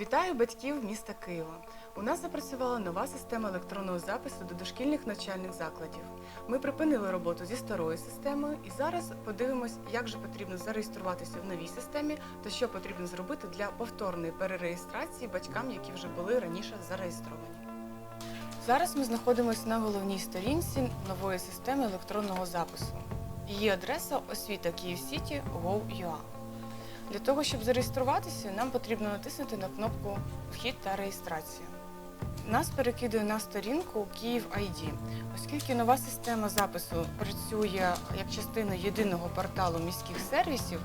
Вітаю батьків міста Києва. У нас запрацювала нова система електронного запису до дошкільних навчальних закладів. Ми припинили роботу зі старою системою і зараз подивимось, як же потрібно зареєструватися в новій системі та що потрібно зробити для повторної перереєстрації батькам, які вже були раніше зареєстровані. Зараз ми знаходимося на головній сторінці нової системи електронного запису. Її адреса освіта Київ-Сіті Gov.ua. Для того, щоб зареєструватися, нам потрібно натиснути на кнопку Вхід та реєстрація. Нас перекидує на сторінку Київ ID. Оскільки нова система запису працює як частина єдиного порталу міських сервісів,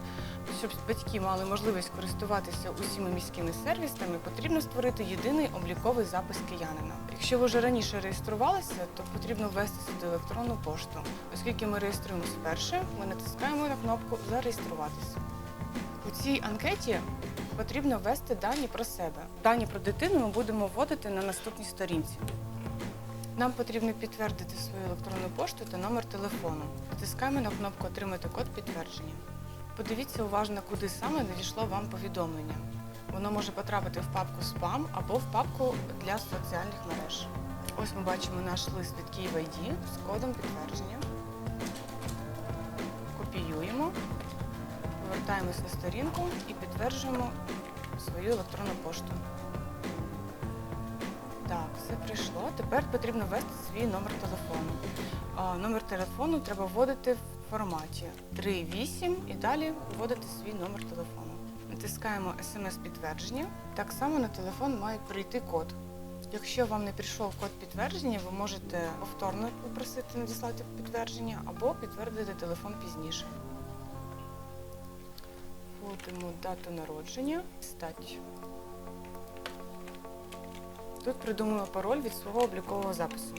щоб батьки мали можливість користуватися усіма міськими сервісами, потрібно створити єдиний обліковий запис киянина. Якщо ви вже раніше реєструвалися, то потрібно ввести сюди електронну пошту. Оскільки ми реєструємося вперше, ми натискаємо на кнопку Зареєструватися. У цій анкеті потрібно ввести дані про себе. Дані про дитину ми будемо вводити на наступній сторінці. Нам потрібно підтвердити свою електронну пошту та номер телефону. Натискаємо на кнопку Отримати код підтвердження. Подивіться уважно, куди саме надійшло вам повідомлення. Воно може потрапити в папку спам або в папку для соціальних мереж. Ось ми бачимо наш лист від Київ ID з кодом підтвердження. Повертаємось на сторінку і підтверджуємо свою електронну пошту. Так, все прийшло. Тепер потрібно ввести свій номер телефону. Номер телефону треба вводити в форматі 3.8 і далі вводити свій номер телефону. Натискаємо смс-підтвердження. Так само на телефон має прийти код. Якщо вам не прийшов код підтвердження, ви можете повторно попросити надіслати підтвердження або підтвердити телефон пізніше. Вводимо дату народження, стать. Тут придумуємо пароль від свого облікового запису.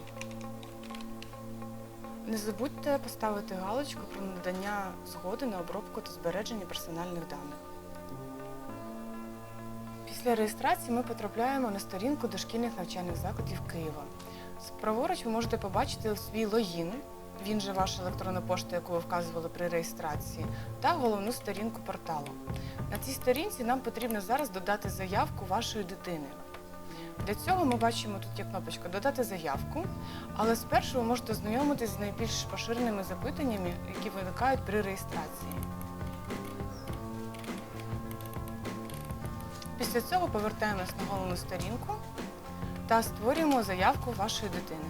Не забудьте поставити галочку про надання згоди на обробку та збереження персональних даних. Після реєстрації ми потрапляємо на сторінку дошкільних навчальних закладів Києва. Праворуч ви можете побачити свій логін, він же ваша електронна пошта, яку ви вказували при реєстрації, та головну сторінку порталу. На цій сторінці нам потрібно зараз додати заявку вашої дитини. Для цього ми бачимо тут є кнопочка Додати заявку, але спершу ви можете ознайомитись з найбільш поширеними запитаннями, які виникають при реєстрації. Після цього повертаємось на головну сторінку та створюємо заявку вашої дитини.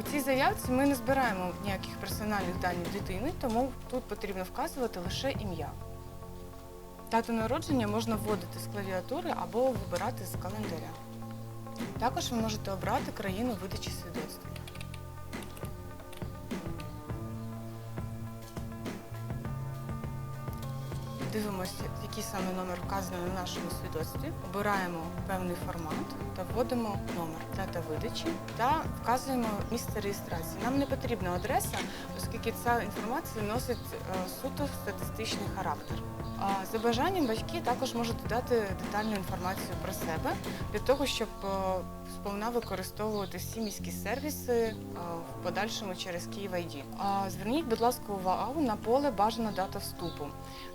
У цій заявці ми не збираємо ніяких персональних даних дитини, тому тут потрібно вказувати лише ім'я. Дату народження можна вводити з клавіатури або вибирати з календаря. Також ви можете обрати країну видачі свідоцтва. Дивимося, який саме номер вказано на нашому свідоцтві. Обираємо певний формат та вводимо номер дата видачі та вказуємо місце реєстрації. Нам не потрібна адреса, оскільки ця інформація носить е, суто статистичний характер. За бажанням батьки також можуть додати детальну інформацію про себе для того, щоб е, сповна використовувати всі міські сервіси е, в подальшому через Київ ID. Зверніть, будь ласка, увагу на поле бажана дата вступу.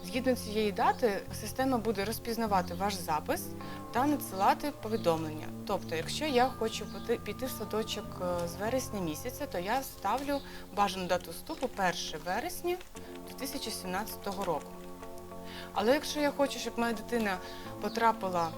Згідно цієї дати, система буде розпізнавати ваш запис та надсилати повідомлення. Тобто, якщо я хочу піти- піти в садочок е, з вересня місяця, то я ставлю бажану дату вступу 1 вересня 2017 року. Але якщо я хочу, щоб моя дитина потрапила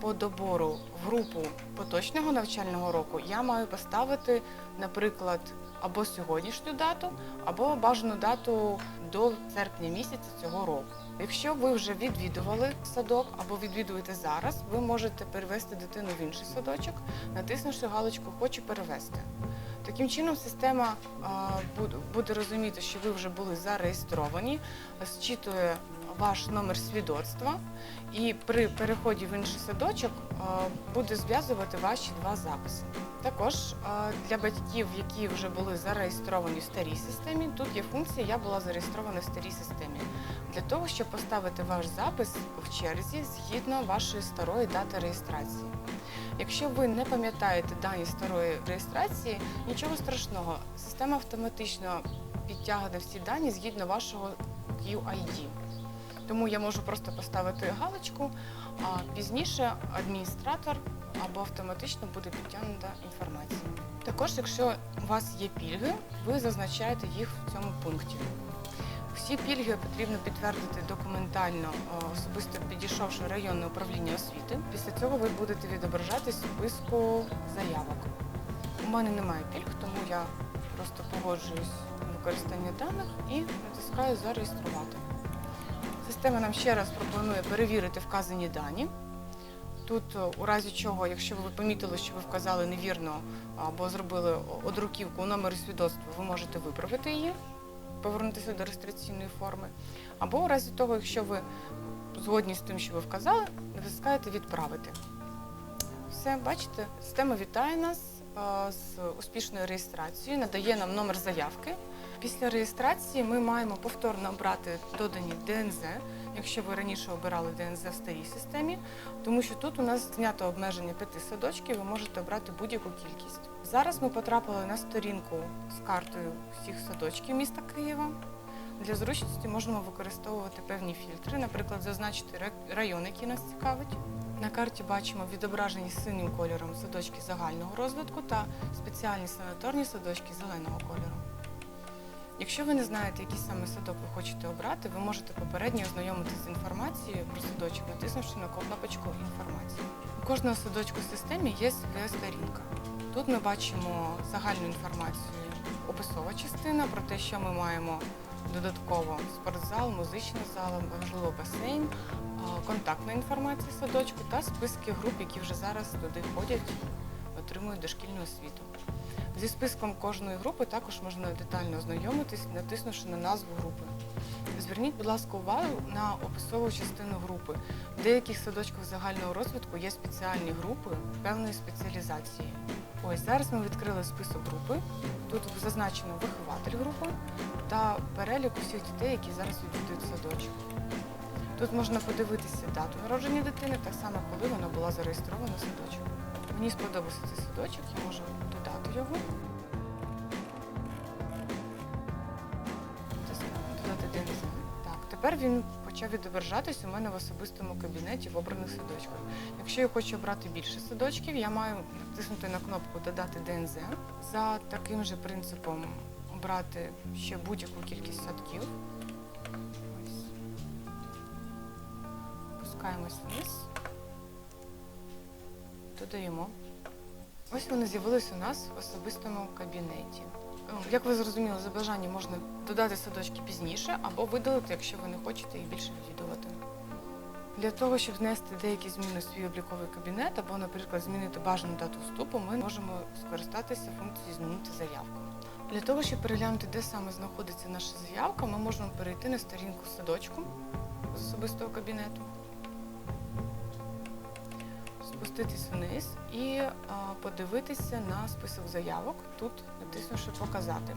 по добору в групу поточного навчального року, я маю поставити, наприклад, або сьогоднішню дату, або бажану дату до серпня місяця цього року. Якщо ви вже відвідували садок або відвідуєте зараз, ви можете перевести дитину в інший садочок, натиснувши галочку Хочу перевести. Таким чином, система буде розуміти, що ви вже були зареєстровані, зчитує ваш номер свідоцтва, і при переході в інший садочок буде зв'язувати ваші два записи. Також для батьків, які вже були зареєстровані в старій системі, тут є функція Я була зареєстрована в старій системі для того, щоб поставити ваш запис в черзі згідно вашої старої дати реєстрації. Якщо ви не пам'ятаєте дані старої реєстрації, нічого страшного, система автоматично підтягне всі дані згідно вашого QID. Тому я можу просто поставити галочку, а пізніше адміністратор або автоматично буде підтягнута інформація. Також, якщо у вас є пільги, ви зазначаєте їх в цьому пункті. Всі пільги потрібно підтвердити документально, е, особисто підійшовши районне управління освіти. Після цього ви будете відображатись в списку заявок. У мене немає пільг, тому я просто погоджуюсь використання даних і натискаю Зареєструвати. Система нам ще раз пропонує перевірити вказані дані. Тут, е, у разі чого, якщо ви помітили, що ви вказали невірно або зробили одруківку у номері свідоцтва, ви можете виправити її, повернутися до реєстраційної форми. Або у разі того, якщо ви згодні з тим, що ви вказали, натискаєте Відправити. Все, бачите, система вітає нас е, з успішною реєстрацією, надає нам номер заявки. Після реєстрації ми маємо повторно обрати додані ДНЗ, якщо ви раніше обирали ДНЗ в старій системі, тому що тут у нас знято обмеження п'яти садочків, ви можете обрати будь-яку кількість. Зараз ми потрапили на сторінку з картою всіх садочків міста Києва. Для зручності можемо використовувати певні фільтри, наприклад, зазначити район, який нас цікавить. На карті бачимо відображені синім кольором садочки загального розвитку та спеціальні санаторні садочки зеленого кольору. Якщо ви не знаєте, який саме садок ви хочете обрати, ви можете попередньо ознайомитися з інформацією про садочок, натиснувши на кнопочку інформація. У кожного садочку в системі є своя сторінка. Тут ми бачимо загальну інформацію, описова частина про те, що ми маємо додатково спортзал, музичний зал, можливо, басейн, контактна інформація садочку та списки груп, які вже зараз туди ходять, отримують дошкільну освіту. Зі списком кожної групи також можна детально ознайомитись, натиснувши на назву групи. Зверніть, будь ласка, увагу на описову частину групи. В деяких садочках загального розвитку є спеціальні групи певної спеціалізації. Ось зараз ми відкрили список групи. Тут зазначено вихователь групи та перелік усіх дітей, які зараз відвідують садочок. Тут можна подивитися дату народження дитини, так само, коли вона була зареєстрована в садочок. Мені сподобався цей садочок, я можу додати його. Додати ДНЗ. Так, тепер він почав відображатись у мене в особистому кабінеті в обраних садочках. Якщо я хочу обрати більше садочків, я маю натиснути на кнопку Додати ДНЗ. За таким же принципом обрати ще будь-яку кількість садків. Ось. Спускаємось вниз. Додаємо. Ось вони з'явились у нас в особистому кабінеті. Ну, Як ви зрозуміли, за бажанням можна додати садочки пізніше або видалити, якщо ви не хочете їх більше відвідувати. Для того, щоб внести деякі зміни в свій обліковий кабінет або, наприклад, змінити бажану дату вступу, ми можемо скористатися функцією Змінити заявку. Для того, щоб переглянути, де саме знаходиться наша заявка, ми можемо перейти на сторінку садочку з особистого кабінету спуститись вниз і а, подивитися на список заявок, тут натиснувши Показати.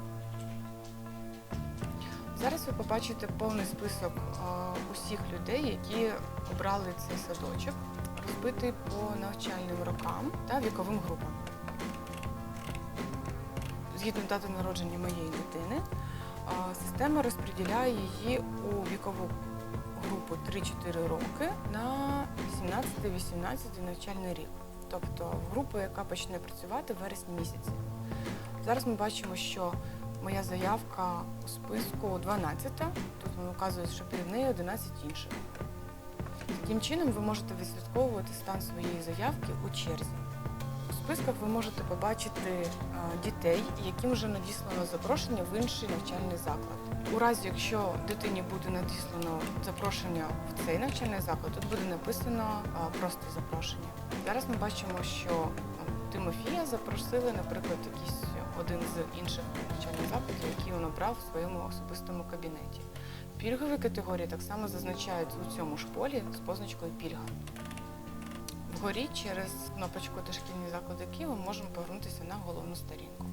Зараз ви побачите повний список а, усіх людей, які обрали цей садочок, розбитий по навчальним рокам та віковим групам. Згідно дати народження моєї дитини, а, система розподіляє її у вікову групу 3-4 роки на 17-18 навчальний рік. Тобто в групу, яка почне працювати в вересні місяці. Зараз ми бачимо, що моя заявка у списку 12, тут воно вказує, що перед нею 11 інших. Таким чином ви можете відслідковувати стан своєї заявки у черзі. У списках ви можете побачити дітей, яким вже надіслано запрошення в інший навчальний заклад. У разі, якщо дитині буде надіслано запрошення в цей навчальний заклад, тут буде написано просто запрошення. Зараз ми бачимо, що Тимофія запросили, наприклад, якийсь один з інших навчальних закладів, який він обрав в своєму особистому кабінеті. Пільгові категорії так само зазначаються у цьому ж полі з позначкою пільга. Вгорі через кнопочку дошкільні заклади Києва можемо повернутися на головну сторінку.